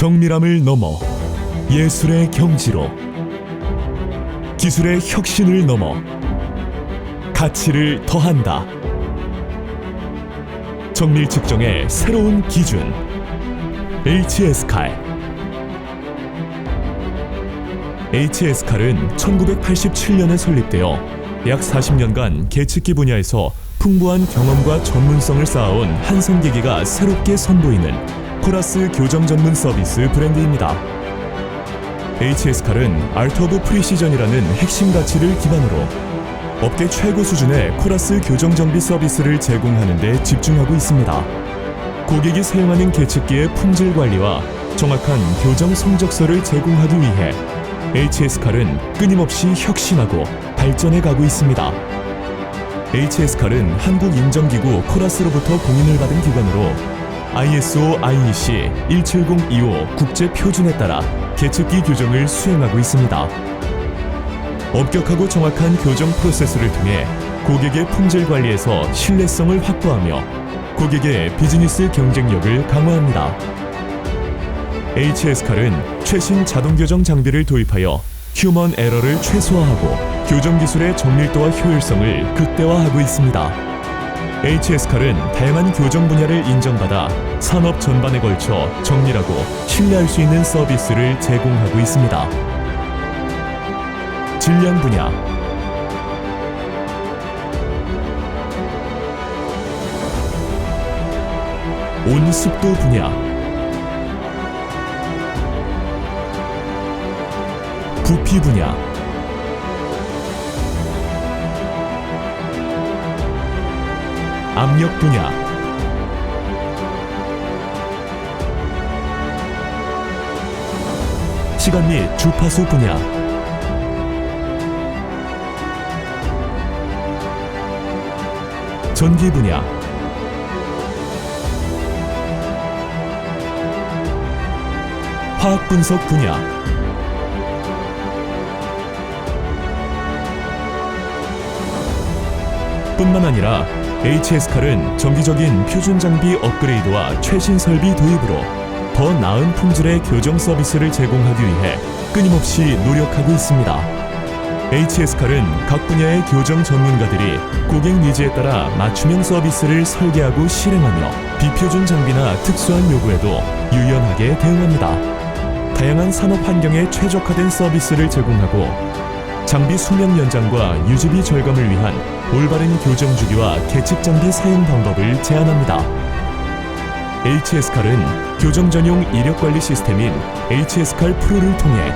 정밀함을 넘어 예술의 경지로 기술의 혁신을 넘어 가치를 더한다. 정밀 측정의 새로운 기준 HS칼 HS칼은 1987년에 설립되어 약 40년간 계측기 분야에서 풍부한 경험과 전문성을 쌓아온 한성계기가 새롭게 선보이는 코라스 교정 전문 서비스 브랜드입니다. HS칼은 오브 프리시전이라는 핵심 가치를 기반으로 업계 최고 수준의 코라스 교정 정비 서비스를 제공하는 데 집중하고 있습니다. 고객이 사용하는 계측기의 품질 관리와 정확한 교정 성적서를 제공하기 위해 HS칼은 끊임없이 혁신하고 발전해 가고 있습니다. HS칼은 한국 인정기구 코라스로부터 공인을 받은 기관으로 ISO IEC 17025 국제 표준에 따라 계측기 교정을 수행하고 있습니다. 엄격하고 정확한 교정 프로세스를 통해 고객의 품질 관리에서 신뢰성을 확보하며 고객의 비즈니스 경쟁력을 강화합니다. HS칼은 최신 자동 교정 장비를 도입하여 휴먼 에러를 최소화하고 교정 기술의 정밀도와 효율성을 극대화하고 있습니다. HS칼은 다양한 교정 분야를 인정받아 산업 전반에 걸쳐 정밀하고 신뢰할 수 있는 서비스를 제공하고 있습니다. 질량 분야. 온 습도 분야. 부피 분야 압력 분야. 시간 및 주파수 분야. 전기 분야. 화학 분석 분야 뿐만 아니라 HS칼은 정기적인 표준 장비 업그레이드와 최신 설비 도입으로 더 나은 품질의 교정 서비스를 제공하기 위해 끊임없이 노력하고 있습니다. HS칼은 각 분야의 교정 전문가들이 고객 니즈에 따라 맞춤형 서비스를 설계하고 실행하며 비표준 장비나 특수한 요구에도 유연하게 대응합니다. 다양한 산업 환경에 최적화된 서비스를 제공하고 장비 수명 연장과 유지비 절감을 위한 올바른 교정 주기와 계측 장비 사용 방법을 제안합니다. HS칼은 교정 전용 이력 관리 시스템인 HS칼 프로를 통해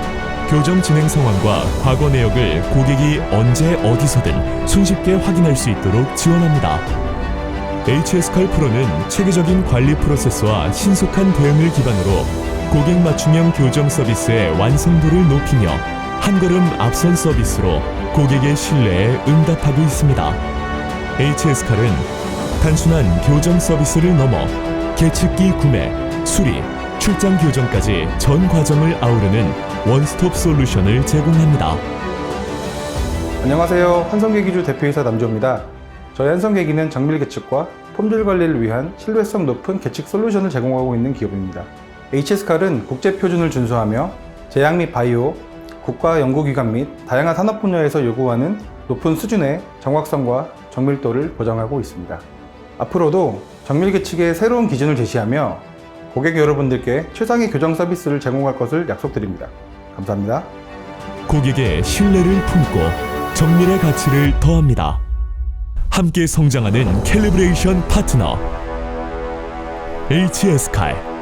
교정 진행 상황과 과거 내역을 고객이 언제 어디서든 손쉽게 확인할 수 있도록 지원합니다. HS칼 프로는 체계적인 관리 프로세스와 신속한 대응을 기반으로 고객 맞춤형 교정 서비스의 완성도를 높이며 한 걸음 앞선 서비스로 고객의 신뢰에 응답하고 있습니다. HS칼은 단순한 교정 서비스를 넘어 계측기 구매, 수리, 출장 교정까지 전 과정을 아우르는 원스톱 솔루션을 제공합니다. 안녕하세요. 한성계기주 대표이사 남주호입니다. 저희 한성계기는 정밀 계측과 품질 관리를 위한 신뢰성 높은 계측 솔루션을 제공하고 있는 기업입니다. HS칼은 국제 표준을 준수하며 제약 및 바이오, 국가 연구기관 및 다양한 산업 분야에서 요구하는 높은 수준의 정확성과 정밀도를 보장하고 있습니다. 앞으로도 정밀 계측의 새로운 기준을 제시하며 고객 여러분들께 최상의 교정 서비스를 제공할 것을 약속드립니다. 감사합니다. 고객의 신뢰를 품고 정밀의 가치를 더합니다. 함께 성장하는 캘리브레이션 파트너 HS칼